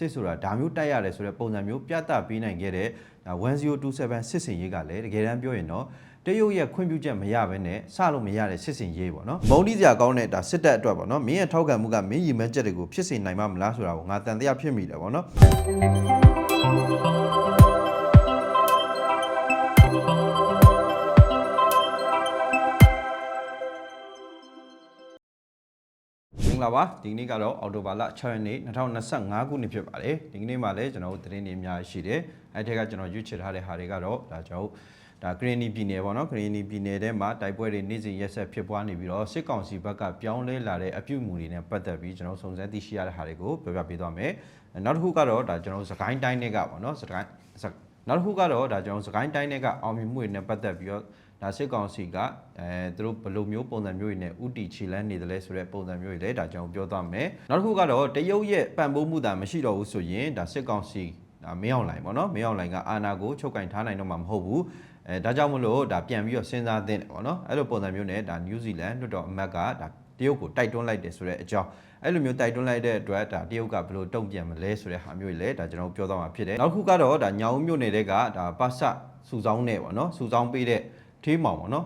စစ်ဆိုတာဒါမျိုးတိုက်ရတယ်ဆိုတဲ့ပုံစံမျိုးပြသပေးနိုင်ခဲ့တဲ့ဒါ1027စစ်စင်ရေးကလည်းတကယ်တမ်းပြောရင်တော့တရုတ်ရဲ့ခွင့်ပြုချက်မရဘဲနဲ့စလို့မရတဲ့စစ်စင်ရေးပေါ့နော်မုံတိစရာကောင်းတဲ့ဒါစစ်တပ်အတွက်ပေါ့နော်မင်းရဲ့ထောက်ခံမှုကမင်းရည်မှန်းချက်တွေကိုဖြစ်စေနိုင်မှာမလားဆိုတာကိုငါတန်တရားဖြစ်မိတယ်ပေါ့နော် လာပါဒီကနေ့ကတော့အော်တိုဘာလ6ရက်နေ့2025ခုနှစ်ဖြစ်ပါတယ်ဒီကနေ့မှလည်းကျွန်တော်တို့သတင်းတွေအများကြီးရှိတယ်အဲ့ထက်ကကျွန်တော်ရွေးချယ်ထားတဲ့ဟာတွေကတော့ဒါကျွန်တော်တို့ဒါဂရင်းနီပြည်နယ်ပေါ့နော်ဂရင်းနီပြည်နယ်ထဲမှာတိုက်ပွဲတွေနေ့စဉ်ရက်ဆက်ဖြစ်ပွားနေပြီးတော့စစ်ကောင်စီဘက်ကပြောင်းလဲလာတဲ့အပြုအမူတွေနဲ့ပတ်သက်ပြီးကျွန်တော်စုံစမ်းသိရှိရတဲ့ဟာတွေကိုပြောပြပေးသွားမယ်နောက်တစ်ခုကတော့ဒါကျွန်တော်တို့စကိုင်းတိုင်းတွေကပေါ့နော်စကိုင်းနောက်တစ်ခုကတော့ဒါကျွန်တော်စကိုင်းတိုင်းတွေကအောင်မြင်မှုတွေနဲ့ပတ်သက်ပြီးတော့ ဒါစစ်ကောင်စီကအဲသူတို့ဘယ်လိုမျိုးပုံစံမျိုးတွေနဲ့ဥတီခြေလန်းနေတယ်လဲဆိုတဲ့ပုံစံမျိုးတွေလည်းဒါကျွန်တော်ပြောသွားမယ်နောက်တစ်ခုကတော့တရုတ်ရဲ့ပံ့ပိုးမှုတာမရှိတော့ဘူးဆိုရင်ဒါစစ်ကောင်စီဒါမင်းအောင်လိုင်ပေါ့နော်မင်းအောင်လိုင်ကအာဏာကိုချုပ်ကင်ထားနိုင်တော့မှာမဟုတ်ဘူးအဲဒါကြောင့်မလို့ဒါပြန်ပြီးတော့စဉ်းစားသင့်တယ်ပေါ့နော်အဲ့လိုပုံစံမျိုးနဲ့ဒါနယူးဇီလန်လွှတ်တော်အမတ်ကဒါတရုတ်ကိုတိုက်တွန်းလိုက်တယ်ဆိုတဲ့အကြောင်းအဲ့လိုမျိုးတိုက်တွန်းလိုက်တဲ့အတွက်ဒါတရုတ်ကဘယ်လိုတုံ့ပြန်မလဲဆိုတဲ့ဟာမျိုးတွေလည်းဒါကျွန်တော်ပြောသွားမှာဖြစ်တယ်နောက်တစ်ခုကတော့ဒါညောင်ဦးမြို့နယ်တွေကဒါပါဆစုဆောင်းနေပေါ့နော်စုဆောင်းပေးတဲ့ ထေးမောင်ပေါ့နော်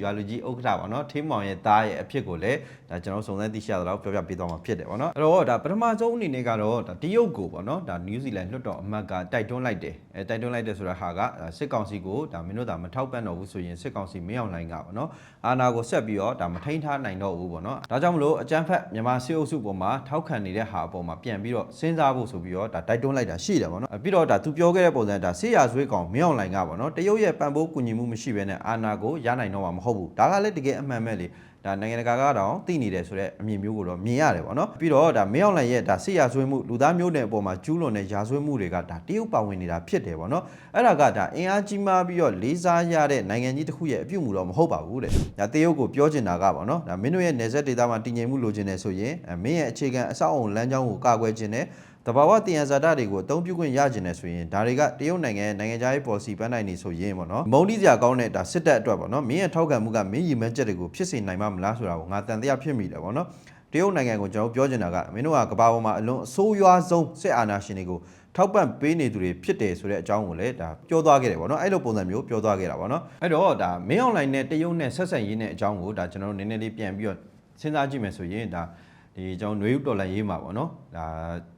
ရွာလူကြီးဥက္ကဋ္ဌပေါ့နော်ထေးမောင်ရဲ့သားရဲ့အဖြစ်ကိုလည်းဒါကျွန်တော်စုံစမ်းသိရှိရတော့ပြောပြပေးသွားမှာဖြစ်တယ်ပေါ့နော်အဲ့တော့ဒါပထမဆုံးအနေနဲ့ကတော့ဒါတရုတ်ကိုပေါ့နော်ဒါနယူးဇီလန်လွှတ်တော်အမတ်ကတိုက်တွန်းလိုက်တယ်အဲတိုက်တွန်းလိုက်တယ်ဆိုတာဟာကဒါစစ်ကောင်စီကိုဒါမင်းတို့ဒါမထောက်ပံ့တော့ဘူးဆိုရင်စစ်ကောင်စီမင်းအောင်လိုင်းကပေါ့နော်အာဏာကိုဆက်ပြီးတော့ဒါမထိန်းထားနိုင်တော့ဘူးပေါ့နော်ဒါကြောင့်မလို့အကြမ်းဖက်မြန်မာစစ်အုပ်စုပေါ်မှာထောက်ခံနေတဲ့ဟာအပေါ်မှာပြန်ပြီးတော့စဉ်းစားဖို့ဆိုပြီးတော့ဒါတိုက်တွန်းလိုက်တာရှိတယ်ပေါ့နော်အဲပြီးတော့ဒါသူပြောခဲ့တဲ့ပုံစံဒါဆေးရဆွေးကောင်မင်းအောင်လိုင်းကပေါ့နော်တရုတ်ရဲ့ပံ့ပိုးကူညီမှုမရှိဘဲနဲ့အာဏာကိုရနိုင်တော့မှာမဟုတ်ဘူးဒါကလည်းတကယ်အမှန်ပဲလေဒါနိုင်ငံတကာကတော့သိနေတယ်ဆိုတော့အမြင်မျိုးကိုတော့မြင်ရတယ်ပေါ့နော်ပြီးတော့ဒါမင်းအောင်လှိုင်ရဲ့ဒါဆေးရဆွေးမှုလူသားမျိုးနွယ်အပေါ်မှာကျူးလွန်တဲ့ရာဇဝတ်မှုတွေကဒါတရုတ်ပါဝင်နေတာဖြစ်တယ်ပေါ့နော်အဲ့ဒါကဒါအင်အားကြီးမားပြီးတော့လေးစားရတဲ့နိုင်ငံကြီးတစ်ခုရဲ့အပြုအမူတော့မဟုတ်ပါဘူးတဲ့ဒါတရုတ်ကိုပြောချင်တာကပေါ့နော်ဒါမင်းတို့ရဲ့နေဆက်ဒေတာမှာတည်ငြိမ်မှုလိုချင်တယ်ဆိုရင်အဲမင်းရဲ့အခြေခံအဆောက်အုံလမ်းကြောင်းကိုကာကွယ်ခြင်းနဲ့ တဘာဝတည်ရန်ဇာတာတွေကိုအသုံးပြုခွင့်ရကျင်တယ်ဆိုရင်ဒါတွေကတရုတ်နိုင်ငံရဲ့နိုင်ငံခြားရေး policy ပန်းနိုင်နေဆိုရင်ပေါ့နော်မုံတိစရာကောင်းတဲ့ဒါစစ်တပ်အတွက်ပေါ့နော်မင်းရဲ့ထောက်ခံမှုကမင်းရည်မှန်းချက်တွေကိုဖြစ်စေနိုင်မှာမလားဆိုတာကိုငါတန်တရားဖြစ်မိတယ်ပေါ့နော်တရုတ်နိုင်ငံကိုကျွန်တော်ပြောချင်တာကမင်းတို့ကကမ္ဘာပေါ်မှာအလွန်အဆိုးရွားဆုံးစစ်အာဏာရှင်တွေကိုထောက်ပံ့ပေးနေသူတွေဖြစ်တယ်ဆိုတဲ့အကြောင်းကိုလည်းဒါပြောသွားခဲ့တယ်ပေါ့နော်အဲ့လိုပုံစံမျိုးပြောသွားခဲ့တာပေါ့နော်အဲ့တော့ဒါမင်းအွန်လိုင်းနဲ့တရုတ်နဲ့ဆက်ဆံရေးနဲ့အကြောင်းကိုဒါကျွန်တော်တို့နည်းနည်းလေးပြန်ပြီးတော့စဉ်းစားကြည့်မယ်ဆိုရင်ဒါ ဒီကျွန်တော်ຫນွေဥတော်လိုင်းရေးမှာပေါ့နော်ဒါ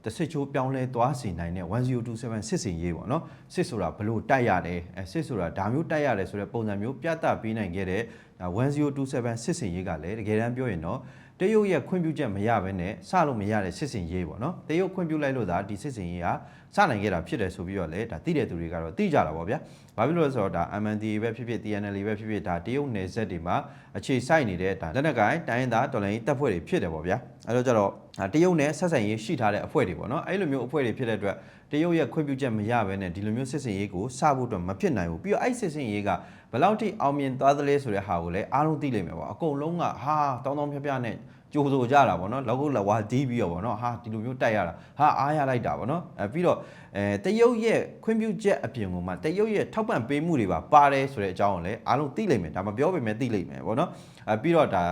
တစ်စစ်ချိုးပြောင်းလဲသွားစီနိုင်တဲ့1027စစ်စင်ရေးပေါ့နော်စစ်ဆိုတာဘလို့တိုက်ရတယ်အဲစစ်ဆိုတာဒါမျိုးတိုက်ရတယ်ဆိုတဲ့ပုံစံမျိုးပြသပေးနိုင်ခဲ့တဲ့ဒါ1027စစ်စင်ရေးကလည်းတကယ်တမ်းပြောရင်တော့ တရုတ်ရဲ့ခွင့်ပြုချက်မရဘဲနဲ့စလို့မရတဲ့စစ်စင်ရေးပေါ့နော်တရုတ်ခွင့်ပြုလိုက်လို့သာဒီစစ်စင်ရေးဟာစနိုင်ခဲ့တာဖြစ်တယ်ဆိုပြီးတော့လေဒါသိတဲ့သူတွေကတော့သိကြတာပေါ့ဗျာဘာဖြစ်လို့လဲဆိုတော့ဒါ MND ပဲဖြစ်ဖြစ် TNL ပဲဖြစ်ဖြစ်ဒါတရုတ်နယ်စပ်တွေမှာအခြေစိုက်နေတဲ့ဒါလက်နက်ကိုင်တိုင်းရင်းသားတော်လှန်ရေးတပ်ဖွဲ့တွေဖြစ်တယ်ပေါ့ဗျာအဲတော့ကျတော့ဒါတရုတ်နဲ့ဆက်ဆံရေးရှိထားတဲ့အဖွဲ့တွေပေါ့နော်အဲလိုမျိုးအဖွဲ့တွေဖြစ်တဲ့အတွက်တရုတ်ရဲ့ခွင့်ပြုချက်မရဘဲနဲ့ဒီလိုမျိုးစစ်စင်ရေးကိုစဖို့အတွက်မဖြစ်နိုင်ဘူးပြီးတော့အဲ့စစ်စင်ရေးက ဘယ်လောက်ထိအောင်မြင်သွားသလဲဆိုတဲ့ဟာကိုလည်းအားလုံးသိလိမ့်မယ်ပေါ့အကုန်လုံးကဟာတောင်းတောင်းဖြဖြနဲ့ကြိုးဆိုကြတာပေါ့နော်လောက်ကုတ်လက်ဝါးတီးပြီးတော့ပေါ့နော်ဟာဒီလိုမျိုးတိုက်ရတာဟာအားရလိုက်တာပေါ့နော်အဲပြီးတော့အဲတရုတ်ရဲ့ခွင့်ပြုချက်အပြင်ကိုမှတရုတ်ရဲ့ထောက်ပံ့ပေးမှုတွေပါပါတယ်ဆိုတဲ့အကြောင်းကိုလည်းအားလုံးသိလိမ့်မယ်ဒါမပြောပေမဲ့သိလိမ့်မယ်ပေါ့နော်အဲပြီးတော့ဒါ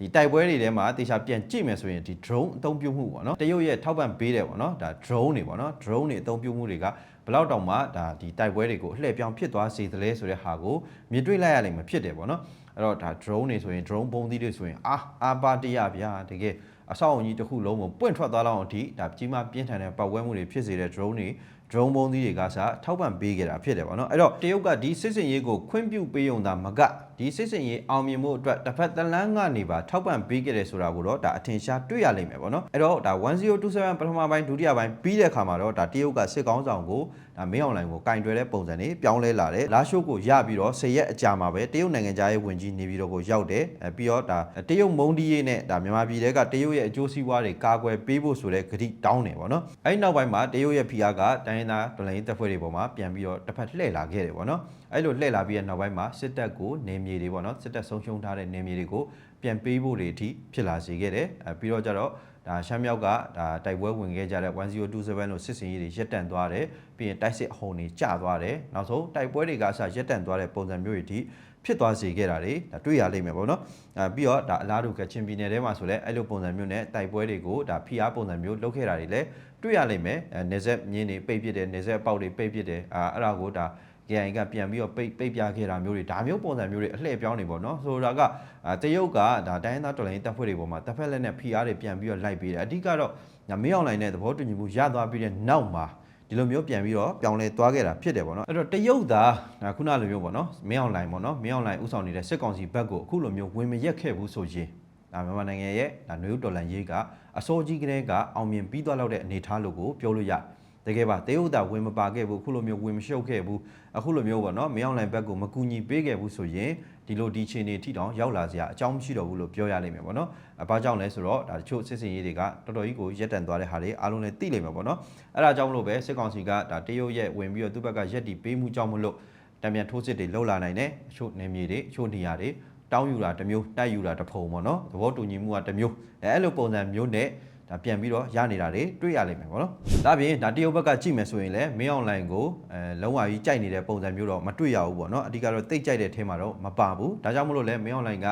ဒီတိုက်ပွဲတွေထဲမှာတေချာပြန်ကြည့်မယ်ဆိုရင်ဒီ drone အသုံးပြုမှုပေါ့နော်တရုတ်ရဲ့ထောက်ပံ့ပေးတယ်ပေါ့နော်ဒါ drone တွေပေါ့နော် drone တွေအသုံးပြုမှုတွေကဘယ်လောက်တောင်မှဒါဒီတိုက်ပွဲတွေကိုအလှည့်ပြောင်းဖြစ်သွားစေသလဲဆိုတဲ့ဟာကိုမြင်တွေ့လိုက်ရလိမ့်မယ်ဖြစ်တယ်ပေါ့နော်အဲ့တော့ဒါ drone တွေဆိုရင် drone ပုံသီးတွေဆိုရင်အာအာပါတရဗျာတကယ်အဆောက်အုံကြီးတစ်ခုလုံးကိုပွင့်ထွက်သွားလောက်အောင်ဒီဒါကြီးမားပြင်းထန်တဲ့ပတ်ဝဲမှုတွေဖြစ်စေတဲ့ drone တွေ drone ပုံသီးတွေကစားထောက်ပံ့ပေးခဲ့တာဖြစ်တယ်ပေါ့နော်အဲ့တော့တရုတ်ကဒီစစ်စင်ရေးကိုခွင့်ပြုပေးုံသာမကဒီစစ်စင်ရေးအောင်မြင်မှုအတွက်တစ်ဖက်တစ်လမ်းကနေပါထောက်ပံ့ပေးခဲ့တယ်ဆိုတာကိုတော့ဒါအထင်ရှားတွေ့ရလိမ့်မယ်ပေါ့နော်အဲ့တော့ဒါ1027ပထမပိုင်းဒုတိယပိုင်းပြီးတဲ့အခါမှာတော့ဒါတရုတ်ကစစ်ကောင်းဆောင်ကိုဒါ မင်းအောင်လိုင်းကိုကင်တွယ်တဲ့ပုံစံတွေပြောင်းလဲလာတယ်လာရှိုးကိုရပြီးတော့10ရက်အကြာမှာပဲတရုတ်နိုင်ငံသားရေးဝန်ကြီးနေပြီးတော့ကိုရောက်တယ်အဲပြီးတော့ဒါတရုတ်မုံဒီရေးနဲ့ဒါမြန်မာပြည်တဲကတရုတ်ရဲ့အကျိုးစီးပွားတွေကာကွယ်ပေးဖို့ဆိုတဲ့ဂတိတောင်းတယ်ပေါ့နော်အဲ့ဒီနောက်ပိုင်းမှာတရုတ်ရဲ့ဖိအားကတိုင်းရင်းသားဒေါ်လာရေးတပ်ဖွဲ့တွေပေါ်မှာပြန်ပြီးတော့တစ်ဖက်လှည့်လာခဲ့တယ်ပေါ့နော်အဲ့လိုလှည့်လာပြီးတဲ့နောက်ပိုင်းမှာစစ်တပ်ကိုနေမြေတွေပေါ့နော်စစ်တပ်ဆုံးရှုံးထားတဲ့နေမြေတွေကိုပြန်ပေးဖို့တွေအထိဖြစ်လာစေခဲ့တယ်အဲပြီးတော့ကြတော့ ဒါရှမ်းမြောက်ကဒါတိုက်ပွဲဝင်ခဲ့ကြတဲ့1027လို့စစ်စင်ရေးတွေရပ်တန့်သွားတယ်ပြီးရင်တိုက်စစ်အဟုန်တွေကျသွားတယ်နောက်ဆုံးတိုက်ပွဲတွေကအစရပ်တန့်သွားတဲ့ပုံစံမျိုးတွေအထိဖြစ်သွားစေခဲ့တာတွေဒါတွေ့ရလိမ့်မယ်ပေါ့နော်အဲပြီးတော့ဒါအလားတူကချင်ပြည်နယ်ထဲမှာဆိုလဲအဲ့လိုပုံစံမျိုးနဲ့တိုက်ပွဲတွေကိုဒါဖိအားပုံစံမျိုးလုပ်ခဲ့တာတွေလည်းတွေ့ရလိမ့်မယ်အဲနေဆက်မြင်းတွေပိတ်ပစ်တယ်နေဆက်အပေါက်တွေပိတ်ပစ်တယ်အာအဲ့ဒါကိုဒါ KI ကပြန်ပြီးတော့ပိတ်ပိတ်ပြခဲ့တာမျိုးတွေဒါမျိုးပုံစံမျိုးတွေအလှည့်ပြောင်းနေပေါ့နော်ဆိုတော့ကအာတရုတ်ကဒါတိုင်းရင်းသားတော်လိုင်းတပ်ဖွဲ့တွေပေါ်မှာတပ်ဖက်လက်နဲ့ PR တွေပြန်ပြီးတော့လိုက်ပေးတယ်အဓိကတော့ညမေးအောင်လိုင်းနဲ့သဘောတူညီမှုရသွားပြီးတဲ့နောက်မှာဒီလိုမျိုးပြန်ပြီးတော့ပြောင်းလဲသွားခဲ့တာဖြစ်တယ်ပေါ့နော်အဲ့တော့တရုတ်သားဒါခုနလိုမျိုးပေါ့နော်မင်းအောင်လိုင်းပေါ့နော်မင်းအောင်လိုင်းဥဆောင်နေတဲ့စစ်ကောင်စီဘက်ကိုအခုလိုမျိုးဝင်မရက်ခဲ့ဘူးဆိုရင်ဒါမြန်မာနိုင်ငံရဲ့ဒါနယူးဒေါ်လာရေးကအစိုးကြီးကလေးကအောင်မြင်ပြီးသွားလောက်တဲ့အနေအထားလို့ကိုပြောလို့ရတ ကယ်ပါတရုတ်သားဝင်မပါခဲ့ဘူးအခုလိုမျိုးဝင်မရှုပ်ခဲ့ဘူးအခုလိုမျိုးပေါ့နော်မင်းအောင်လိုင်းဘက်ကိုမကူညီပေးခဲ့ဘူးဆိုရင်ဒီလိုဒီချိန်နေထိတောင်ရောက်လာစရာအကြောင်းမရှိတော့ဘူးလို့ပြောရလိမ့်မယ်ပေါ့နော်အဲဘာကြောင့်လဲဆိုတော့ဒါတချို့စစ်စင်ရေးတွေကတော်တော်ကြီးကိုရက်တန်သွားတဲ့ဟာတွေအားလုံးလည်းသိလိမ့်မယ်ပေါ့နော်အဲဒါကြောင့်မလို့ပဲစစ်ကောင်စီကဒါတရုတ်ရဲ့ဝင်ပြီးတော့သူ့ဘက်ကရက်တီပေးမှုကြောင့်မလို့တံပြန်ထိုးစစ်တွေလှုပ်လာနိုင်တယ်အချို့နေမြေတွေအချို့နေရာတွေတောင်းယူတာတစ်မျိုးတိုက်ယူတာတစ်ဖုံပေါ့နော်သဘောတူညီမှုကတစ်မျိုးအဲအဲ့လိုပုံစံမျိုးနဲ့ ဒါပြန်ပြီးတော့ရနေတာတွေတွေ့ရလိမ့်မယ်ပေါ့နော်။ဒါပြင်ဒါတရုတ်ဘက်ကကြည့်မယ်ဆိုရင်လည်းမင်းအွန်လိုင်းကိုအဲလုံးဝကြီးကြိုက်နေတဲ့ပုံစံမျိုးတော့မတွေ့ရဘူးပေါ့နော်။အဓိကတော့တိတ်ကြိုက်တဲ့အဲမှာတော့မပါဘူး။ဒါကြောင့်မလို့လည်းမင်းအွန်လိုင်းက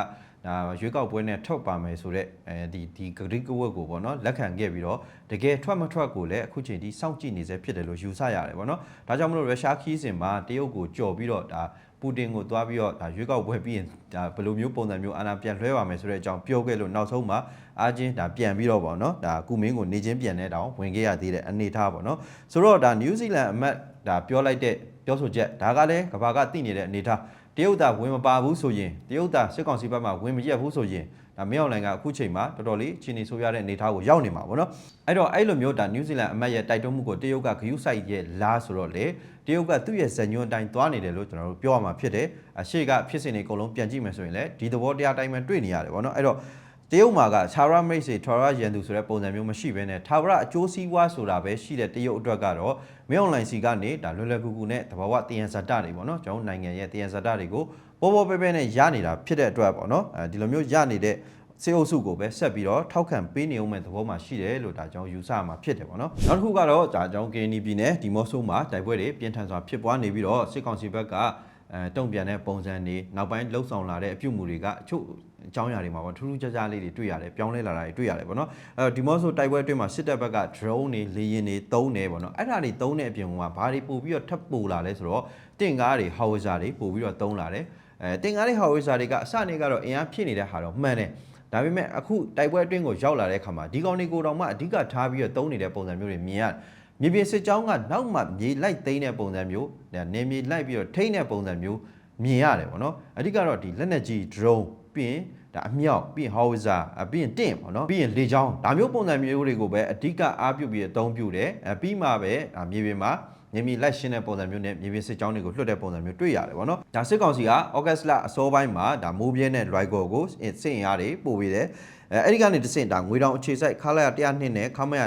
ဒါရွေးကောက်ပွဲနဲ့ထွက်ပါမယ်ဆိုတော့အဲဒီဒီဂရိကဝတ်ကိုပေါ့နော်လက်ခံခဲ့ပြီးတော့တကယ်ထွက်မထွက်ကိုလည်းအခုချိန်ထိစောင့်ကြည့်နေစေဖြစ်တယ်လို့ယူဆရတယ်ပေါ့နော်။ဒါကြောင့်မလို့ရုရှားခီးစင်မှာတရုတ်ကိုကြော်ပြီးတော့ဒါ ပူတင်ကိုသွားပြီးတော့ဒါရွေးကောက်ပွဲပြီးရင်ဒါဘယ်လိုမျိုးပုံစံမျိုးအာဏာပြန်လွှဲပါမယ်ဆိုတဲ့အကြောင်းပြောခဲ့လို့နောက်ဆုံးမှာအားချင်းဒါပြန်ပြီးတော့ပေါ့နော်ဒါကုမင်းကိုနေချင်းပြန်တဲ့တောင်ဝင်ခဲ့ရသေးတဲ့အနေအထားပေါ့နော်ဆိုတော့ဒါနယူးဇီလန်အမတ်ဒါပြောလိုက်တဲ့ပြောဆိုချက်ဒါကလည်းကဘာကသိနေတဲ့အနေအထား တရုတ်သားဝင်မပါဘူးဆိုရင်တရုတ်သားစစ်ကောင်စီဘက်မှဝင်မရက်ဘူးဆိုရင်ဒါမင်းအောင်လိုင်ကအခုချိန်မှာတော်တော်လေးချင်းနေဆိုရတဲ့အနေအထားကိုရောက်နေမှာပေါ့နော်အဲ့တော့အဲ့လိုမျိုးဒါနယူးဇီလန်အမတ်ရဲ့တိုက်တွန်းမှုကိုတရုတ်ကဂယုစိုက်ရဲ့လားဆိုတော့လေတရုတ်ကသူ့ရဲ့ဇညွန်အတိုင်းသွားနေတယ်လို့ကျွန်တော်တို့ပြောရမှာဖြစ်တယ်အရှိကဖြစ်စဉ်တွေအကုန်လုံးပြန်ကြည့်မယ်ဆိုရင်လည်းဒီသဘောတရားတိုင်းပဲတွေ့နေရတယ်ပေါ့နော်အဲ့တော့ တရုတ်မှာကခြာရမိတ်စေထွာရရန်သူဆိုတဲ့ပုံစံမျိုးမရှိဘဲနဲ့ထာဝရအကျိုးစီးပွားဆိုတာပဲရှိတဲ့တရုတ်အတွက်ကတော့မင်းအွန်လိုင်းစီကနေဒါလွယ်လွယ်ကူကူနဲ့တဘာဝတယံဇာတတွေပေါ့နော်ကျွန်တော်နိုင်ငံရဲ့တယံဇာတတွေကိုပေါ်ပေါ်ပဲပဲနဲ့ရနေတာဖြစ်တဲ့အတွက်ပေါ့နော်အဲဒီလိုမျိုးရနေတဲ့စေအုပ်စုကိုပဲဆက်ပြီးတော့ထောက်ခံပေးနေအောင်မဲ့သဘောမှာရှိတယ်လို့ဒါကြောင့်ယူဆမှာဖြစ်တယ်ပေါ့နော်နောက်တစ်ခုကတော့ဒါကြောင့် KNY ပြည်နယ်ဒီမော့ဆိုမှာတိုက်ပွဲတွေပြင်းထန်စွာဖြစ်ပွားနေပြီးတော့စစ်ကောင်စီဘက်ကအဲတုံ့ပြန်တဲ့ပုံစံတွေနောက်ပိုင်းလှုပ်ဆောင်လာတဲ့အပြုတ်မှုတွေကအချို့ အကြောင်းအရာတွေမှာပေါ့ထူးထူးခြားခြားလေးတွေတွေ့ရတယ်ပြောင်းလဲလာတာတွေတွေ့ရတယ်ပေါ့နော်အဲဒီမော့ဆိုတိုက်ပွဲအတွင်းမှာစစ်တပ်ဘက်က drone တွေလေယာဉ်တွေတုံးတယ်ပေါ့နော်အဲ့ဒါတွေတုံးတဲ့အပြင်ကဘာတွေပို့ပြီးတော့ထပ်ပို့လာလဲဆိုတော့တင့်ကားတွေ howitzer တွေပို့ပြီးတော့တုံးလာတယ်အဲတင်ကားတွေ howitzer တွေကအစနေကတော့အင်အားဖြစ်နေတဲ့ဟာတော့မှန်တယ်ဒါပေမဲ့အခုတိုက်ပွဲအတွင်းကိုရောက်လာတဲ့အခါမှာဒီကောင်တွေကိုတော့မှအဓိကထားပြီးတော့တုံးနေတဲ့ပုံစံမျိုးတွေမြင်ရတယ်မြေပြင်စစ်ကြောင်းကနောက်မှမြေလိုက်သိမ်းတဲ့ပုံစံမျိုးနေမြေလိုက်ပြီးတော့ထိန်းတဲ့ပုံစံမျိုးမြင်ရတယ်ပေါ့နော်အဓိကတော့ဒီလက်နက်ကြီး drone ပြီးရင်ဒါအမြောက်ပြီးရင် howitzer ပြီးရင်တင့်ပေါ့နော်ပြီးရင်လေကြောင်းဒါမျိုးပုံစံမျိုးတွေကိုပဲအဓိကအားပြုပြီးအသုံးပြုတယ်အဲပြီးမှပဲဒါမြေပြင်မှာမြေမြေလိုက်ရှင်းတဲ့ပုံစံမျိုးနဲ့မြေပြင်စစ်ကြောင်းတွေကိုလွှတ်တဲ့ပုံစံမျိုးတွေ့ရတယ်ဗောနော်ဒါစစ်ကောင်စီကဩဂတ်လအစောပိုင်းမှာဒါမိုးပြဲနဲ့ Rigo ကိုစစ်ရင်အားတွေပို့ပေးတယ်အဲအဲ့ဒီကနေတစ်ဆင့်ဒါငွေတောင်အခြေစိုက်ခါလိုက်102နဲ့ခမရ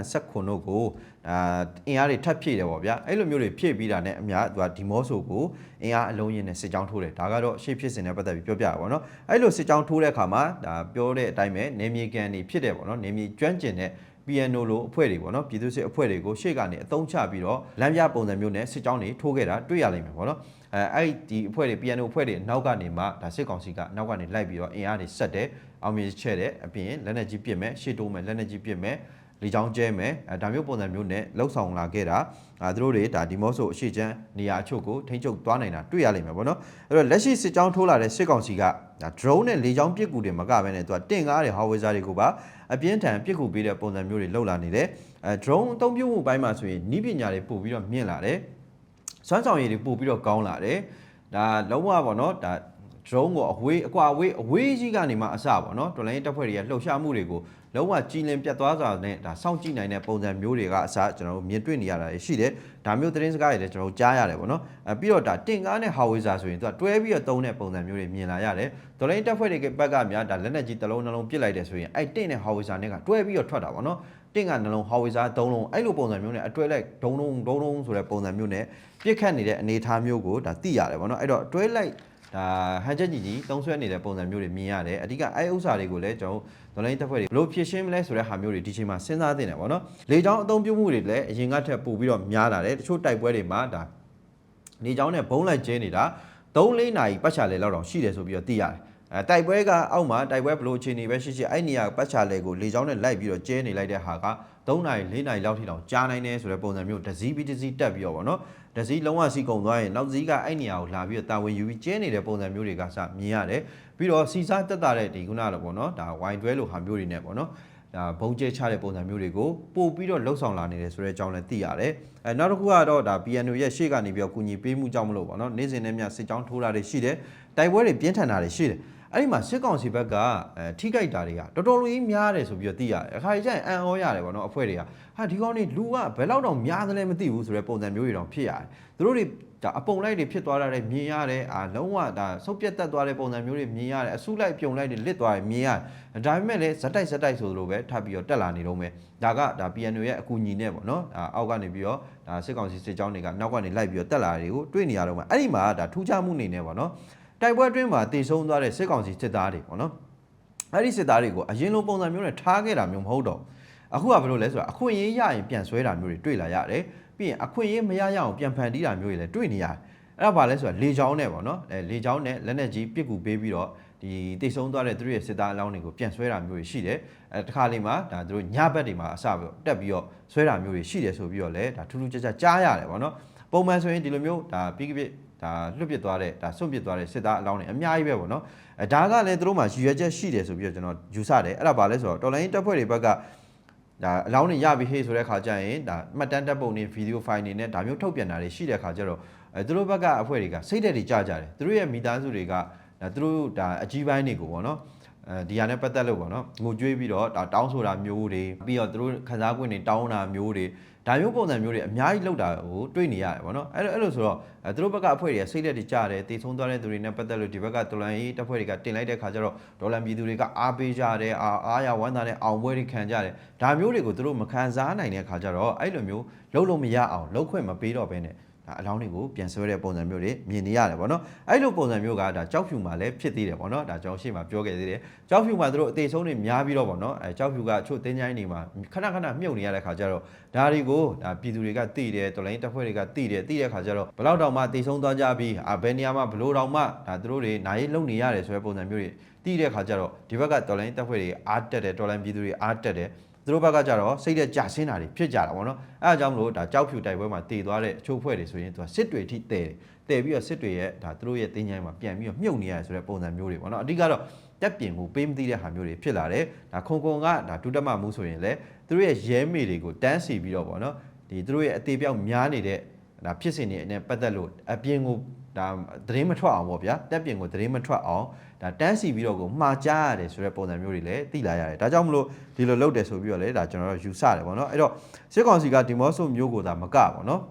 429တို့ကို အာအင်အားတွေထပ်ဖြည့်တယ်ပေါ့ဗျာအဲ့လိုမျိုးတွေဖြည့်ပြီးတာနဲ့အများသူကဒီမောဆိုကိုအင်အားအလုံးရင်းနဲ့စစ်ကြောင်းထိုးတယ်ဒါကတော့ရှေ့ဖြစ်စဉ်နဲ့ပတ်သက်ပြီးပြောပြတာပေါ့နော်အဲ့လိုစစ်ကြောင်းထိုးတဲ့အခါမှာဒါပြောတဲ့အတိုင်းပဲနေမြေကန်တွေဖြစ်တယ်ပေါ့နော်နေမြေကျွမ်းကျင်တဲ့ PNO လိုအဖွဲ့တွေပေါ့နော်ပြည်သူ့စစ်အဖွဲ့တွေကိုရှေ့ကနေအသုံးချပြီးတော့လမ်းပြပုံစံမျိုးနဲ့စစ်ကြောင်းတွေထိုးခဲ့တာတွေ့ရလိမ့်မယ်ပေါ့နော်အဲအဲ့ဒီအဖွဲ့တွေ PNO အဖွဲ့တွေနောက်ကနေမှဒါစစ်ကောင်စီကနောက်ကနေလိုက်ပြီးတော့အင်အားတွေဆက်တယ်အောင်မြင်ချဲ့တယ်အပြင်လက်နက်ကြီးပစ်မယ်ရှေ့တိုးမယ်လက်နက်ကြီးပစ်မယ် လေချောင်းကျဲမယ်အဲဒါမျိုးပုံစံမျိုးနဲ့လှုပ်ဆောင်လာခဲ့တာအဲသူတို့တွေဒါဒီမော့ဆိုအရှိချမ်းနေရာအချို့ကိုထိန်းချုပ်သွားနိုင်တာတွေ့ရလိမ့်မယ်ပေါ့နော်အဲ့တော့လက်ရှိစစ်ကြောင်းထိုးလာတဲ့စစ်ကောင်စီကဒါ drone နဲ့လေချောင်းပစ်ကူတွေမကဘဲနဲ့သူကတင့်ကားတွေ howitzer တွေကိုပါအပြင်းထန်ပစ်ကူပေးတဲ့ပုံစံမျိုးတွေလှုပ်လာနေတယ်အဲ drone အသုံးပြုမှုပိုင်းမှာဆိုရင်နီးပညာတွေပို့ပြီးတော့မြင့်လာတယ်စွမ်းဆောင်ရည်တွေပို့ပြီးတော့ကောင်းလာတယ်ဒါလုံးဝပေါ့နော်ဒါ drone ကိုအဝေးအကွာအဝေးအဝေးကြီးကနေမှအစပေါ့နော်တော်လိုင်းတပ်ဖွဲ့တွေကလှုပ်ရှားမှုတွေကို လုံးဝကြီးလင်ပြတ်သွားစွာနဲ့ဒါစောင့်ကြည့်နိုင်တဲ့ပုံစံမျိုးတွေကအစကျွန်တော်တို့မြင်တွေ့နေရတာရှိတယ်ဒါမျိုးသတင်းစကားတွေလည်းကျွန်တော်တို့ကြားရတယ်ပေါ့နော်အဲပြီးတော့ဒါတင်ကားနဲ့ howitzer ဆိုရင်သူကတွဲပြီးတော့သုံးတဲ့ပုံစံမျိုးတွေမြင်လာရတယ်တော်လိုင်းတပ်ဖွဲ့တွေကဘက်ကများဒါလက်နက်ကြီးတစ်လုံးနှလုံးပစ်လိုက်တယ်ဆိုရင်အဲ့တင့်နဲ့ howitzer နဲ့ကတွဲပြီးတော့ထွက်တာပေါ့နော်တင့်ကနှလုံး howitzer သုံးလုံးအဲ့လိုပုံစံမျိုးနဲ့အတွဲလိုက်ဒုံဒုံဒုံဒုံဆိုတဲ့ပုံစံမျိုးနဲ့ပြစ်ခတ်နေတဲ့အနေအထားမျိုးကိုဒါသိရတယ်ပေါ့နော်အဲ့တော့အတွဲလိုက် ဒါဟန်ချက်ကြီးကြီးတုံးဆွဲနေတဲ့ပုံစံမျိုးတွေမြင်ရတယ်အဓိကအဲဥစ္စာတွေကိုလည်းကျွန်တော်ဒေါ်လာတပ်ဖွဲ့တွေဘလို့ဖြည့်ရှင်းမလဲဆိုတဲ့ဟာမျိုးတွေဒီချိန်မှာစဉ်းစားသင့်တယ်ပေါ့နော်လေချောင်းအသုံးပြုမှုတွေလည်းအရင်ကထက်ပိုပြီးတော့များလာတယ်တချို့တိုက်ပွဲတွေမှာဒါနေချောင်းနဲ့ဘုံလိုက်ကျဲနေတာ3-4နာရီပတ်ချာလေလောက်တော့ရှိတယ်ဆိုပြီးတော့သိရတယ်အဲတိုက်ပွဲကအောက်မှာတိုက်ပွဲဘလို့အခြေအနေပဲရှိရှိအဲ့နေရာပတ်ချာလဲကိုလေချောင်းနဲ့လိုက်ပြီးတော့ကျဲနေလိုက်တဲ့ဟာက3နိုင်4နိုင်လောက်ထိတောင်ကြားနိုင်တယ်ဆိုတဲ့ပုံစံမျိုးဒဇီးပြီးဒဇီးတက်ပြီးတော့ဗောနော် ဒဇီးလုံးဝစီကုံသွားရင်နောက်ဒဇီးကအဲ့နေရာကိုလာပြီးတော့တာဝန်ယူပြီးကျဲနေတဲ့ပုံစံမျိုးတွေကစမြင်ရတယ်ပြီးတော့စီစားတက်တာတဲ့ဒီခုနကတော့ဗောနော်ဒါဝိုင်တွဲလိုဟာမျိုးတွေနဲ့ဗောနော်ဒါဘုံကျဲချတဲ့ပုံစံမျိုးတွေကိုပို့ပြီးတော့လှုပ်ဆောင်လာနေတယ်ဆိုတဲ့အကြောင်းလည်းသိရတယ်အဲနောက်တစ်ခုကတော့ဒါ PNO ရဲ့ရှေ့ကနေပြီးတော့ကုညီပေးမှုကြောင့်မလို့ဗောနော်နေ့စဉ်နဲ့မြစစ်ကြောင်းထိုးတာတွေရှိတယ်တိုက်ပွဲတွေပြင်းထန်တာတွေရှိတယ် အဲ့ဒီမှာစစ်ကောင်စီဘက်ကအဲထိကြိုက်တာတွေကတော်တော်လေးများတယ်ဆိုပြီးတော့သိရတယ်အခါကြီးကျရင်အန်အောရတယ်ဗောနော်အဖွဲ့တွေကဟာဒီကောင်တွေလူကဘယ်လောက်တောင်များသလဲမသိဘူးဆိုတဲ့ပုံစံမျိုးတွေတောင်ဖြစ်ရတယ်သူတို့တွေဒါအပုံလိုက်တွေဖြစ်သွားတာတွေမြင်ရတယ်အာလုံးဝဒါဆုပ်ပြတ်တက်သွားတဲ့ပုံစံမျိုးတွေမြင်ရတယ်အဆုလိုက်ပြုံလိုက်တွေလစ်သွားတယ်မြင်ရတယ်ဒါပေမဲ့လည်းဇက်တိုက်ဇက်တိုက်ဆိုလိုပဲထပ်ပြီးတော့တက်လာနေတော့မယ်ဒါကဒါ PNO ရဲ့အကူအညီနဲ့ပေါ့နော်ဒါအောက်ကနေပြီးတော့ဒါစစ်ကောင်စီစစ်ကြောင်းတွေကနောက်ကနေလိုက်ပြီးတော့တက်လာတာတွေကိုတွေ့နေရတော့မယ်အဲ့ဒီမှာဒါထူးခြားမှုအနေနဲ့ပေါ့နော် တိုက်ပွဲအတွင်းမှာတည်ဆုံသွားတဲ့စစ်ကောင်စီစစ်သားတွေပေါ့နော်အဲ့ဒီစစ်သားတွေကိုအရင်လိုပုံစံမျိုးနဲ့ထားခဲ့တာမျိုးမဟုတ်တော့အခုကဘယ်လိုလဲဆိုတော့အခွင့်အရေးရရင်ပြန်ဆွဲတာမျိုးတွေတွေ့လာရတယ်ပြီးရင်အခွင့်အရေးမရရအောင်ပြန်ဖန်တီးတာမျိုးတွေလည်းတွေ့နေရတယ်အဲ့ဒါဘာလဲဆိုတော့လေချောင်းနဲ့ပေါ့နော်အဲလေချောင်းနဲ့လက်နက်ကြီးပစ်ကူပေးပြီးတော့ဒီတိတ်ဆုံးသွားတဲ့သူတို့ရဲ့စစ်သားအလောင်းတွေကိုပြန်ဆွဲတာမျိုးတွေရှိတယ်အဲတခါလေးမှာဒါသူတို့ညဘက်တွေမှာအစပြီးတော့တက်ပြီးတော့ဆွဲတာမျိုးတွေရှိတယ်ဆိုပြီးတော့လည်းဒါထူးထူးခြားခြားကြားရတယ်ပေါ့နော်ပုံမှန်ဆိုရင်ဒီလိုမျိုးဒါပြီးကပြစ် ဒါလွတ်ပစ်သွားတဲ့ဒါဆွန့်ပစ်သွားတဲ့စစ်သားအလောင်းတွေအများကြီးပဲပေါ့နော်အဲဒါကလည်းသူတို့မှာရည်ရွယ်ချက်ရှိတယ်ဆိုပြီးတော့ကျွန်တော်ယူဆတယ်အဲ့ဒါဘာလဲဆိုတော့တော်လိုင်းတပ်ဖွဲ့တွေဘက်ကဒါအလောင်းတွေရပြီဟေးဆိုတဲ့ခါကျရင်ဒါမှတ်တမ်းတပ်ပုံတွေဗီဒီယိုဖိုင်တွေနဲ့ဒါမျိုးထုတ်ပြန်တာတွေရှိတဲ့ခါကျတော့အဲသူတို့ဘက်ကအဖွဲ့တွေကစိတ်သက်တွေကြကြတယ်သူတို့ရဲ့မိသားစုတွေကဒါသူတို့ဒါအကြီးပိုင်းတွေကိုပေါ့နော်အဲဒီဟာနဲ့ပတ်သက်လို့ပေါ့နော်ငိုကြွေးပြီးတော့ဒါတောင်းဆိုတာမျိုးတွေပြီးတော့သူတို့ခန်းစား권တွေတောင်းတာမျိုးတွေ ဒါမျိုးပုံစံမျိုးတွေအများကြီးလောက်တာကိုတွေ့နေရတယ်ပေါ့နော်အဲ့လိုအဲ့လိုဆိုတော့အဲသူတို့ဘက်ကအဖွဲ့တွေကစိတ်လက်တွေကြတယ်တေဆုံးသွားတဲ့သူတွေနဲ့ပတ်သက်လို့ဒီဘက်ကဒေါ်လာရေးတပ်ဖွဲ့တွေကတင်လိုက်တဲ့ခါကျတော့ဒေါ်လာပြည်သူတွေကအားပေးကြတယ်အာအားရဝမ်းသာတဲ့အောင်ပွဲတွေခံကြတယ်ဒါမျိုးတွေကိုသူတို့မခံစားနိုင်တဲ့ခါကျတော့အဲ့လိုမျိုးလုံးလုံးမရအောင်လုံးခွင့်မပေးတော့ဘဲနဲ့ ဒါအလောင်းတွေကိုပြန်ဆွဲတဲ့ပုံစံမျိုးတွေမြင်နေရတယ်ပေါ့နော်အဲ့လိုပုံစံမျိုးကဒါကြောက်ဖြူမှာလည်းဖြစ်သေးတယ်ပေါ့နော်ဒါကျွန်တော်ရှေ့မှာပြောခဲ့သေးတယ်ကြောက်ဖြူမှာသူတို့အသေးဆုံးတွေများပြီးတော့ပေါ့နော်အဲကြောက်ဖြူကအချို့တင်းချိုင်းတွေမှာခဏခဏမြုပ်နေရတဲ့ခါကျတော့ဒါတွေကိုဒါပြည်သူတွေကသိတယ်တော်လိုင်းတပ်ဖွဲ့တွေကသိတယ်သိတဲ့ခါကျတော့ဘလောက်တောင်မှတေဆုံးသွားကြပြီးအာဘယ်နေရာမှာဘလို့တောင်မှဒါသူတို့တွေနိုင်လုံနေရတယ်ဆိုတဲ့ပုံစံမျိုးတွေသိတဲ့ခါကျတော့ဒီဘက်ကတော်လိုင်းတပ်ဖွဲ့တွေအားတက်တယ်တော်လိုင်းပြည်သူတွေအားတက်တယ် သူတို့ဘက်ကကြတော့စိတ်တဲ့ကြဆင်းတာတွေဖြစ်ကြတာပေါ့နော်အဲအကြောင်းမလို့ဒါကြောက်ဖြူတိုက်ပွဲမှာတည်သွားတဲ့အချို့ဖွဲ့တွေဆိုရင်သူကစစ်တွေထိတဲတယ်တဲပြီးတော့စစ်တွေရဲ့ဒါသူတို့ရဲ့တင်းချိုင်းမှာပြန်ပြီးတော့မြုပ်နေရတယ်ဆိုတဲ့ပုံစံမျိုးတွေပေါ့နော်အဓိကတော့တက်ပြင်ကိုပေးမသိတဲ့ဟာမျိုးတွေဖြစ်လာတယ်ဒါခုံခုံကဒါဒုတမမှုဆိုရင်လည်းသူတို့ရဲ့ရဲမေတွေကိုတန်းစီပြီးတော့ပေါ့နော်ဒီသူတို့ရဲ့အသေးပြောက်များနေတဲ့ဒါဖြစ်စဉ်တွေနဲ့ပတ်သက်လို့အပြင်ကိုဒါသတင်းမထွက်အောင်ပေါ့ဗျာတက်ပြင်ကိုသတင်းမထွက်အောင် ဒါတန်းစီပြီးတော့ကိုမှားကြားရတယ်ဆိုတဲ့ပုံစံမျိုးတွေလည်းသိလာရတယ်ဒါကြောင့်မလို့ဒီလိုလုပ်တယ်ဆိုပြီးတော့လည်းဒါကျွန်တော်တို့ယူဆတယ်ပေါ့နော်အဲ့တော့စစ်ကောင်စီကဒီမော့ဆိုမျိုးကိုသာမကပေါ့နော်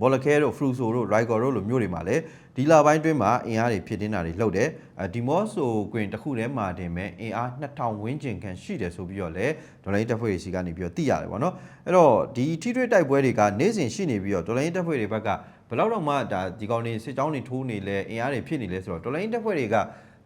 ဘောလခဲတို့ဖရူဆိုတို့ရိုက်ကော်တို့လိုမျိုးတွေမှာလည်းဒီလာပိုင်းတွင်းမှာအင်အားတွေဖြစ်တင်းတာတွေလှုပ်တယ်အဲဒီမော့ဆိုကွင်တစ်ခုထဲမှာတင်မဲ့အင်အား2000ဝန်းကျင်ခန့်ရှိတယ်ဆိုပြီးတော့လည်းဒေါ်လာတပ်ဖွဲ့တွေစီကနေပြီးတော့သိရတယ်ပေါ့နော်အဲ့တော့ဒီထိထွေးတိုက်ပွဲတွေကနေ့စဉ်ရှိနေပြီးတော့ဒေါ်လာတပ်ဖွဲ့တွေဘက်ကဘယ်လောက်တော့မှဒါဒီကောင်တွေစစ်ကြောင်းတွေထိုးနေလဲအင်အားတွေဖြစ်နေလဲဆိုတော့ဒေါ်လာတပ်ဖွဲ့တွေက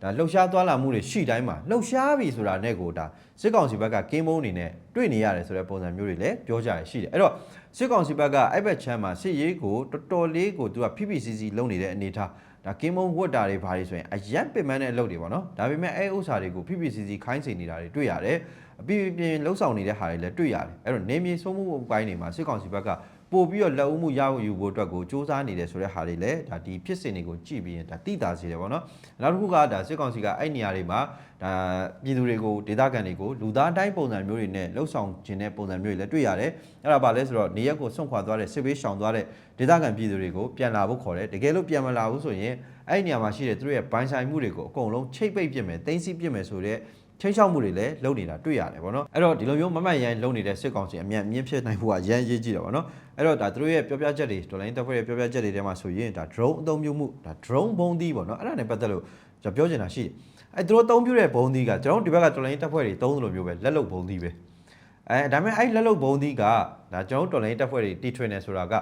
ဒါလှုပ်ရှားသွားလာမှုတွေရှိတိုင်းမှာလှုပ်ရှားပြီဆိုတာနဲ့ကိုဒါစစ်ကောင်စီဘက်ကကင်းမုန်းအနေနဲ့တွေ့နေရတယ်ဆိုတဲ့ပုံစံမျိုးတွေလည်းပြောကြရရှိတယ်အဲ့တော့စစ်ကောင်စီဘက်ကအဲ့ဘက်ချမ်းမှာစစ်ရေးကိုတော်တော်လေးကိုသူက PPCC လုပ်နေတဲ့အနေထားဒါကင်းမုန်းဝတ်တာတွေဘာတွေဆိုရင်အရက်ပင်ပန်းတဲ့အလုပ်တွေပေါ့နော်ဒါပေမဲ့အဲ့ဥစ္စာတွေကို PPCC ခိုင်းစိန်နေတာတွေတွေ့ရတယ်အပြင်းပြင်းလှုပ်ဆောင်နေတဲ့ဟာတွေလည်းတွေ့ရတယ်အဲ့တော့နေမြေဆုံးမှုပိုင်းတွေမှာစစ်ကောင်စီဘက်က ပို့ပြီးတော့လက်ဦးမှုရယူဖို့အတွက်ကိုစ조사နေတယ်ဆိုတဲ့ဟာတွေလည်းဒါဒီဖြစ်စဉ်တွေကိုကြည့်ပြီးရင်ဒါတိတာစေတယ်ပေါ့နော်နောက်တစ်ခုကဒါစစ်ကောင်စီကအဲ့နေရာတွေမှာဒါပြည်သူတွေကိုဒေသခံတွေကိုလူသားတိုင်းပုံစံမျိုးတွေနဲ့လှုပ်ဆောင်ခြင်းတဲ့ပုံစံမျိုးတွေလည်းတွေ့ရတယ်အဲ့ဒါပါလဲဆိုတော့နေရက်ကိုဆွန့်ခွာသွားတဲ့စစ်ဘေးရှောင်သွားတဲ့ဒေသခံပြည်သူတွေကိုပြန်လာဖို့ခေါ်တယ်တကယ်လို့ပြန်မလာဘူးဆိုရင်အဲ့ဒီနေရာမှာရှိတဲ့သူတို့ရဲ့ဘိုင်းဆိုင်မှုတွေကိုအကုန်လုံးချိတ်ပိတ်ပြစ်မယ်တင်းစီပြစ်မယ်ဆိုတဲ့ ချင်းချောက်မှုတွေလည်းလုပ်နေတာတွေ့ရတယ်ဗောနော်အဲ့တော့ဒီလိုမျိုးမမတ်ရိုင်းလုပ်နေတဲ့စစ်ကောင်စီအမြန်မြင့်ဖြစ်နိုင်ဖို့ကရမ်းရေးကြည့်တယ်ဗောနော်အဲ့တော့ဒါသူတို့ရဲ့ပြောပြချက်တွေဒေါ်လာရင်းတပ်ဖွဲ့ရဲ့ပြောပြချက်တွေထဲမှာဆိုရင်ဒါ drone အသုံးပြုမှုဒါ drone ဘုံသီးဗောနော်အဲ့ဒါနဲ့ပတ်သက်လို့ကျွန်တော်ပြောချင်တာရှိတယ်အဲ့သူတို့အသုံးပြုတဲ့ဘုံသီးကကျွန်တော်တို့ဒီဘက်ကဒေါ်လာရင်းတပ်ဖွဲ့တွေသုံးသလိုမျိုးပဲလက်လုံဘုံသီးပဲအဲဒါပေမဲ့အဲ့လက်လုံဘုံသီးကဒါကျွန်တော်တို့ဒေါ်လာရင်းတပ်ဖွဲ့တွေတီထွင်နေဆိုတာက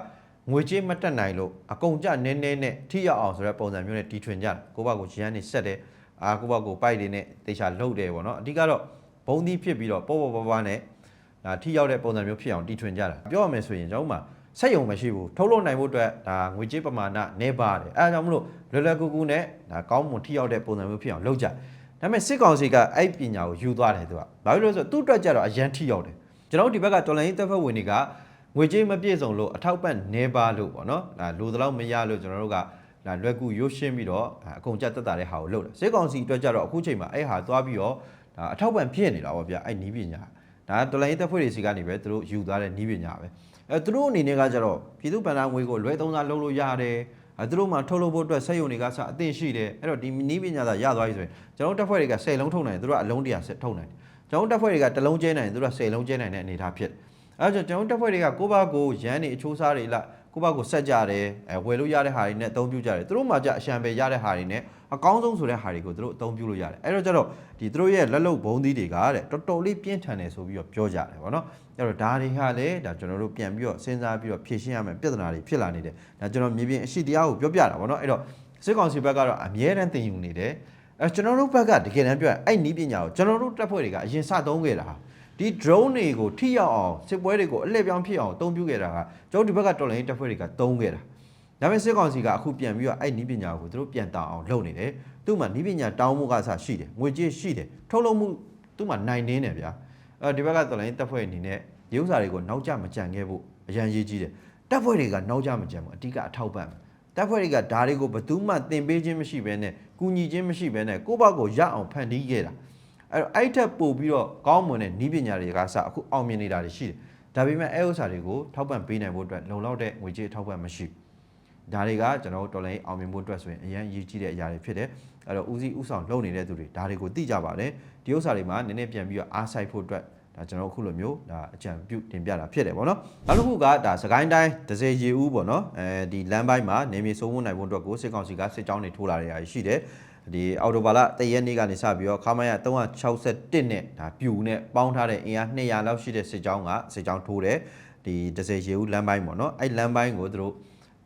ငွေကြေးမတက်နိုင်လို့အကုန်ကြနည်းနည်းနဲ့ထိရောက်အောင်ဆိုတဲ့ပုံစံမျိုးနဲ့တီထွင်ကြတယ်ကိုဘကိုရန်နေဆက်တယ် အာကိုဘကိုပိုက်တွေနဲ့တေချာလှုပ်တယ်ဗောနော်အဓိကတော့ဘုံသီးဖြစ်ပြီးတော့ပေါ့ပေါ့ပါးပါးနဲ့ဒါထိရောက်တဲ့ပုံစံမျိုးဖြစ်အောင်တီထွင်ကြတာပြောရမယ်ဆိုရင်ကျွန်တော်တို့မှာစက်ယုံမရှိဘူးထုတ်လုပ်နိုင်ဖို့အတွက်ဒါငွေကြေးပမာဏနည်းပါတယ်အဲဒါကြောင့်မလို့လွယ်လွယ်ကူကူနဲ့ဒါကောင်းမွန်ထိရောက်တဲ့ပုံစံမျိုးဖြစ်အောင်လုပ်ကြဒါပေမဲ့စစ်ကောင်စီကအဲ့ပညာကိုယူသွားတယ်သူကဘာဖြစ်လို့လဲဆိုတော့သူ့အတွက်ကြတော့အရန်ထိရောက်တယ်ကျွန်တော်တို့ဒီဘက်ကတော်လိုင်းတပ်ဖွဲ့ဝင်တွေကငွေကြေးမပြည့်စုံလို့အထောက်ပံ့နေပါလို့ပေါ့နော်ဒါလိုသလောက်မရလို့ကျွန်တော်တို့က ဒါလွယ်ကူရုပ်ရှင်းပြီးတော့အကုန်ကြက်တက်တာတဲ့ဟာကိုလုပ်တယ်စစ်ကောင်စီအတွက်ကြတော့အခုချိန်မှာအဲ့ဟာသွားပြီးတော့ဒါအထောက်ပံ့ဖြစ်နေတာပေါ့ဗျအဲ့နီးပညာဒါတော်လိုင်းတပ်ဖွဲ့တွေစီကနေပဲသူတို့ယူသွားတဲ့နီးပညာပဲအဲသူတို့အနေနဲ့ကကြတော့ပြည်သူ့ဗန္ဒာငွေကိုလွဲသုံးစားလုပ်လို့ရတယ်အဲသူတို့မှထုတ်လုပ်ဖို့အတွက်စက်ရုံတွေကစအသင့်ရှိတယ်အဲ့တော့ဒီနီးပညာသာရသွားပြီဆိုရင်ကျွန်တော်တို့တက်ဖွဲ့တွေက10လုံးထုတ်နိုင်တယ်သူတို့ကအလုံး100ဆက်ထုတ်နိုင်တယ်ကျွန်တော်တို့တက်ဖွဲ့တွေကတစ်လုံးကျဲနိုင်တယ်သူတို့က10လုံးကျဲနိုင်တဲ့အနေအထားဖြစ်တယ်အဲဒါကြောင့်ကျွန်တော်တို့တက်ဖွဲ့တွေကကိုယ့်ဘာကိုရန်နေအချိုးစားတွေလား ကိုယ့်ဘာကိုဆက်ကြတယ်အဲဝယ်လို့ရတဲ့ဟာတွေနဲ့အသုံးပြုကြတယ်သူတို့မှကြအရှံပဲရတဲ့ဟာတွေနဲ့အကောင်းဆုံးဆိုတဲ့ဟာတွေကိုသူတို့အသုံးပြုလို့ရတယ်အဲ့တော့ကျတော့ဒီသူတို့ရဲ့လက်လုံဘုံသီးတွေကတဲ့တော်တော်လေးပြင်းထန်တယ်ဆိုပြီးတော့ပြောကြတယ်ဗောနော်အဲ့တော့ဒါတွေကလည်းဒါကျွန်တော်တို့ပြန်ပြီးတော့စဉ်းစားပြီးတော့ဖြေရှင်းရမယ်ပြဿနာတွေဖြစ်လာနေတယ်ဒါကျွန်တော်မြေပြင်အရှိတရားကိုပြောပြတာဗောနော်အဲ့တော့စစ်ကောင်စီဘက်ကတော့အမြဲတမ်းတင်ယူနေတယ်အဲကျွန်တော်တို့ဘက်ကတကယ်တမ်းပြောရင်အဲ့နီးပညာကိုကျွန်တော်တို့တပ်ဖွဲ့တွေကအရင်စသုံးခဲ့တာဟာ ဒီ drone တွေကိုထိရောက်အောင်စစ်ပွဲတွေကိုအလှည့်ပြောင်းဖြစ်အောင်အသုံးပြုခဲ့တာကကျွန်တော်ဒီဘက်ကတော်လိုင်းတပ်ဖွဲ့တွေကသုံးခဲ့တာဒါပေမဲ့စစ်ကောင်စီကအခုပြန်ပြီးတော့အဲ့နီးပညာကိုသူတို့ပြန်တောင်းအောင်လုပ်နေတယ်။သူ့မှာနီးပညာတောင်းမှုကစားရှိတယ်။ငွေကြေးရှိတယ်။ထုတ်လုပ်မှုသူ့မှာနိုင်နေတယ်ဗျာ။အဲဒီဘက်ကတော်လိုင်းတပ်ဖွဲ့အနေနဲ့ရုပ်စာတွေကိုနောက်ကျမကြံခဲ့ဖို့အရန်ရေးကြီးတယ်။တပ်ဖွဲ့တွေကနောက်ကျမကြံဘူးအဓိကအထောက်ပံ့။တပ်ဖွဲ့တွေကဓာတ်တွေကိုဘယ်သူမှတင်ပေးခြင်းမရှိဘဲနဲ့ကူညီခြင်းမရှိဘဲနဲ့ကိုယ့်ဘက်ကိုရအောင်ဖန်တီးခဲ့တာ။ အဲ့တော့အဲ့ထက်ပို့ပြီးတော့ကောင်းမွန်တဲ့နီးပညာတွေကစအခုအောင်မြင်နေတာတွေရှိတယ်။ဒါပေမဲ့အဲ့ဥစ္စာတွေကိုထောက်ပံ့ပေးနိုင်ဖို့အတွက်လုံလောက်တဲ့ငွေကြေးထောက်ပံ့မရှိဘူး။ဒါတွေကကျွန်တော်တို့တော်လိုင်းအောင်မြင်ဖို့အတွက်ဆိုရင်အရင်ရည်ကြီးတဲ့အရာတွေဖြစ်တယ်အဲ့တော့ဦးစီးဦးဆောင်လုပ်နေတဲ့သူတွေဒါတွေကိုသိကြပါတယ်ဒီဥစ္စာတွေမှာနည်းနည်းပြန်ပြီးတော့အားဆိုင်ဖို့အတွက်ဒါကျွန်တော်တို့အခုလိုမျိုးဒါအကြံပြုတင်ပြတာဖြစ်တယ်ပေါ့နော်နောက်တစ်ခုကဒါစကိုင်းတိုင်းဒဇယ်ရီဦးပေါ့နော်အဲဒီလမ်းပိုင်းမှာနေမြေစိုးမိုးနိုင်ဖို့အတွက်ကိုစစ်ကောင်စီကစစ်ကြောင်းတွေထိုးလာတဲ့အရာရှိတယ် ဒီအော်တိုဘာလတရက်နေ့ကနေစပြီးတော့ခါမရ361နဲ့ဒါပြူနဲ့ပေါင်းထားတဲ့အင်အား200လောက်ရှိတဲ့စစ်ကြောင်းကစစ်ကြောင်းထိုးတယ်ဒီဒဇယ်ရီဦးလမ်းပိုင်းပေါ့နော်အဲ့လမ်းပိုင်းကိုသူတို့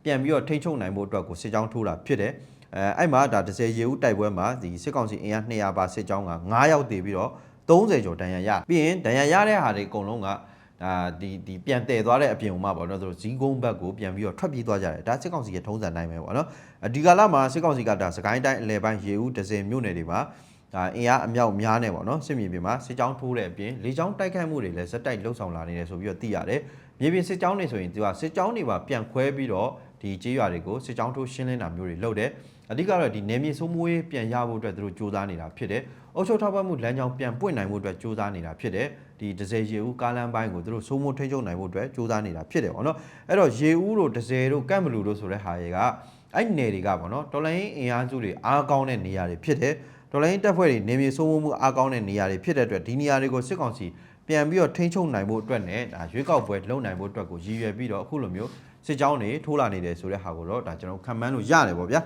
ပြန်ပြီးတော့ထိန်းချုပ်နိုင်ဖို့အတွက်ကိုစစ်ကြောင်းထိုးတာဖြစ်တယ်အဲအဲ့မှာဒါ10ရေဦးတိုက်ပွဲမှာဒီစစ်ကောင်စီအင်အား200ပါစစ်ကြောင်းက9ယောက်တည်ပြီးတော့30ကျော်ဒဏ်ရာရပြီးရင်ဒဏ်ရာရတဲ့ဟာတွေအကုန်လုံးက ဒါဒီဒီပြန်တည်သွားတဲ့အပြင်မှာပေါ့နော်သူတို့ဇီးကုန်းဘက်ကိုပြန်ပြီးတော့ထွက်ပြေးသွားကြတယ်ဒါစစ်ကောင်စီရဲ့ထုံးစံတိုင်းပဲပေါ့နော်အဒီကာလမှာစစ်ကောင်စီကဒါစကိုင်းတိုင်းအလဲပိုင်းရေဦး10မြို့နယ်တွေမှာဒါအင်အားအမြောက်များနေပေါ့နော်စစ်မြေပြင်မှာစစ်ကြောင်းထိုးတဲ့အပြင်လေကြောင်းတိုက်ခိုက်မှုတွေလည်းဇက်တိုက်လှုပ်ဆောင်လာနေတယ်ဆိုပြီးတော့သိရတယ်မြေပြင်စစ်ကြောင်းတွေဆိုရင်သူကစစ်ကြောင်းတွေပါပြန်ခွဲပြီးတော့ဒီကြေးရွာတွေကိုစစ်ကြောင်းထိုးရှင်းလင်းတာမျိုးတွေလုပ်တယ်အဓိကတော့ဒီနေမြေစိုးမိုးရေးပြန်ရဖို့အတွက်သူတို့စူးစမ်းနေတာဖြစ်တယ်အုပ်ချုပ်ထောက်ပံ့မှုလမ်းကြောင်းပြန်ပွင့်နိုင်ဖို့အတွက်စူးစမ်းနေတာဖြစ်တယ် ဒီဒဇယ်ရေဦးကားလမ်းပိုင်းကိုသူတို့စိုးမိုးထိန်းချုပ်နိုင်ဖို့အတွက်စူးစမ်းနေတာဖြစ်တယ်ပေါ့နော်အဲ့တော့ရေဦးတို့ဒဇယ်တို့ကန့်မလူတို့ဆိုတဲ့ဟာတွေကအဲ့နယ်တွေကပေါ့နော်တော်လိုင်းအင်အားစုတွေအားကောင်းတဲ့နေရာတွေဖြစ်တယ်တော်လိုင်းတပ်ဖွဲ့တွေနေမြေစိုးမိုးမှုအားကောင်းတဲ့နေရာတွေဖြစ်တဲ့အတွက်ဒီနေရာတွေကိုစစ်ကောင်စီပြန်ပြီးတော့ထိန်းချုပ်နိုင်ဖို့အတွက်နဲ့ဒါရွေးကောက်ပွဲလုပ်နိုင်ဖို့အတွက်ကိုရည်ရွယ်ပြီးတော့အခုလိုမျိုးစစ်ကြောင်းတွေထိုးလာနေတယ်ဆိုတဲ့ဟာကိုတော့ဒါကျွန်တော်ခံမှန်းလို့ရတယ်ပေါ့ဗျာ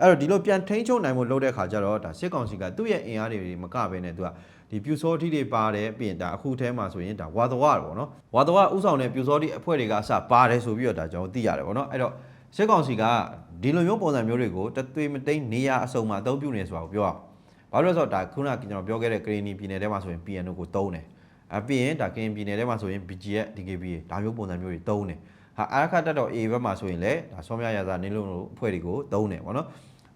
အဲ့တော့ဒီလိုပြန်ထိန်းချုပ်နိုင်ဖို့လုပ်တဲ့ခါကျတော့ဒါစစ်ကောင်စီကသူ့ရဲ့အင်အားတွေမကဘဲနဲ့သူက ဒီပြူစောတိတွေပါတယ်ပြီးရင်ဒါအခုထဲမှာဆိုရင်ဒါဝါသဝပေါ့နော်ဝါသဝဥဆောင်တဲ့ပြူစောတိအဖွဲ့တွေကအစပါတယ်ဆိုပြီးတော့ဒါကျွန်တော်သိရတယ်ပေါ့နော်အဲ့တော့စစ်ကောင်စီကဒီလိုမျိုးပုံစံမျိုးတွေကိုတသွေးမတိန်နေရအစုံမှာအသုံးပြုနေဆိုတာကိုပြောအောင်ဘာလို့လဲဆိုတော့ဒါခုနကကျွန်တော်ပြောခဲ့တဲ့ကရင်နီပြည်နယ်ထဲမှာဆိုရင် PNO ကိုတုံးတယ်အပြီးရင်ဒါကရင်ပြည်နယ်ထဲမှာဆိုရင် BGF DKBA ဒါမျိုးပုံစံမျိုးတွေတုံးတယ်ဟာအာရခတက်တော့ A ဘက်မှာဆိုရင်လည်းဒါဆောမြရစာနင်းလုံးတို့အဖွဲ့တွေကိုသုံးတယ်ပေါ့နော်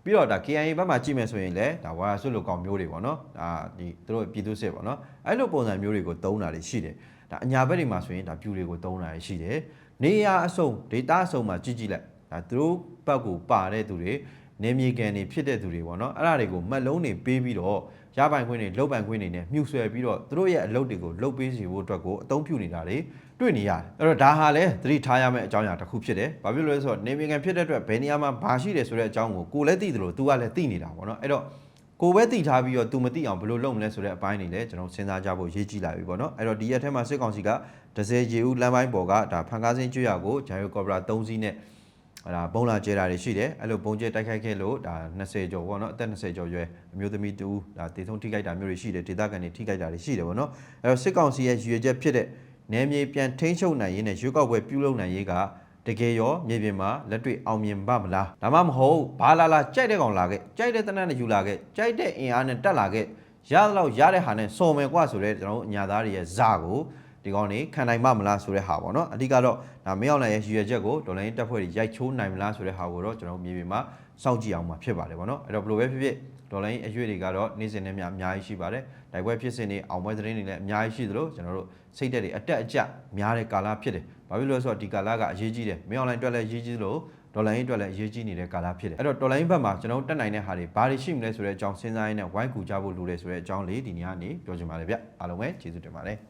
ပြီးတော့ဒါ KIA ဘက်မှာကြည့်မယ်ဆိုရင်လည်းဒါဝါရဆွတ်လိုကောင်မျိုးတွေပေါ့နော်ဒါဒီသူတို့ပြည်သူစစ်ပေါ့နော်အဲ့လိုပုံစံမျိုးတွေကိုသုံးတာတွေရှိတယ်ဒါအညာဘက်တွေမှာဆိုရင်ဒါပြူတွေကိုသုံးတာတွေရှိတယ်နေရအစုံ data အစုံမှာကြည့်ကြည့်လိုက်ဒါသူတို့ဘက်ကိုပါတဲ့သူတွေနေမြေကန်တွေဖြစ်တဲ့သူတွေပေါ့နော်အဲ့ဒါတွေကိုမှတ်လုံးတွေပေးပြီးတော့ ရပိုင်ခွင့်တွေလုတ်ပိုင်ခွင့်တွေနဲ့မြှူဆွဲပြီးတော့သူတို့ရဲ့အလုပ်တွေကိုလုတ်ပေးစီဖို့အတွက်ကိုအသုံးပြုနေတာတွေတွေ့နေရတယ်အဲ့တော့ဒါဟာလည်းသတိထားရမယ့်အကြောင်းအရာတစ်ခုဖြစ်တယ်ဘာဖြစ်လို့လဲဆိုတော့နေမြေကန်ဖြစ်တဲ့အတွက်ဘယ်နေရာမှာဘာရှိတယ်ဆိုတဲ့အကြောင်းကိုကိုယ်လည်းသိတယ်လို့ तू ကလည်းသိနေတာပေါ့နော်အဲ့တော့ကိုပဲသိထားပြီးတော့ तू မသိအောင်ဘယ်လိုလုပ်မလဲဆိုတဲ့အပိုင်းတွေလည်းကျွန်တော်စဉ်းစားကြဖို့ရေးကြည့်လာပြီပေါ့နော်အဲ့တော့ဒီရက်ထဲမှာစစ်ကောင်စီကဒဇယ်ဂျီဦးလမ်းပိုင်းပေါ်ကဒါဖန်ကားစင်းကျွရကိုဂျိုင်ယိုကော်ပရာ3စီးနဲ့အဲ့ ဒါဘုံလာကျဲတာတွေရှိတယ်အဲ့လိုဘုံကျဲတိုက်ခိုက်ခဲ့လို့ဒါ20ကျော်ပေါ့နော်အသက်20ကျော်ရွယ်အမျိုးသမီးတူဒါတေဆုံးထိခိုက်တာမျိုးတွေရှိတယ်ဒေသခံတွေထိခိုက်တာတွေရှိတယ်ပေါ့နော်အဲ့တော့စစ်ကောင်စီရဲ့ရည်ရွယ်ချက်ဖြစ်တဲ့နယ်မြေပြန်ထိန်းချုပ်နိုင်ရေးနဲ့ရွေးကောက်ပွဲပြုလုပ်နိုင်ရေးကတကယ်ရောမြေပြင်မှာလက်တွေ့အောင်မြင်ပါမလားဒါမှမဟုတ်ဘာလာလာကြိုက်တဲ့ကောင်လာခဲ့ကြိုက်တဲ့တနက်နဲ့ယူလာခဲ့ကြိုက်တဲ့အင်အားနဲ့တက်လာခဲ့ရသလောက်ရတဲ့ဟာနဲ့စုံမယ်กว่าဆိုတဲ့ကျွန်တော်တို့အညာသားတွေရဲ့ဇာကို ဒီကောင်နေခံနိုင်မမလားဆိုတဲ့ဟာပေါ့နော်အဓိကတော့ဒါမင်းအောင်လှိုင်ရဲ့ရည်ရွယ်ချက်ကိုဒေါ်လာရင်းတက်ဖွဲ့တွေရိုက်ချိုးနိုင်မလားဆိုတဲ့ဟာကိုတော့ကျွန်တော်တို့မြေပြင်မှာစောင့်ကြည့်အောင်မှာဖြစ်ပါတယ်ပေါ့နော်အဲ့တော့ဘယ်လိုပဲဖြစ်ဖြစ်ဒေါ်လာရင်းအရွေတွေကတော့နေ့စဉ်နဲ့များအများကြီးရှိပါတယ်တိုက်ပွဲဖြစ်စဉ်တွေအောင်ပွဲသတင်းတွေလည်းအများကြီးရှိသလိုကျွန်တော်တို့စိတ်သက်တွေအတက်အကျများတဲ့ကာလဖြစ်တယ်ဘာဖြစ်လို့လဲဆိုတော့ဒီကာလကအရေးကြီးတယ်မင်းအောင်လှိုင်အတွက်လည်းအရေးကြီးသလိုဒေါ်လာရင်းအတွက်လည်းအရေးကြီးနေတဲ့ကာလဖြစ်တယ်အဲ့တော့ဒေါ်လာရင်းဘက်မှာကျွန်တော်တို့တက်နိုင်တဲ့ဟာတွေဘာတွေရှိမလဲဆိုတဲ့အကြောင်းစဉ်းစားရင်းနဲ့ဝိုင်းကူကြဖို့လိုတယ်ဆိုတဲ့အကြောင်းလေးဒီနေ့ကနေပြောချင်ပါတယ်ဗျအားလုံးပဲကျေးဇူးတင်ပါတယ်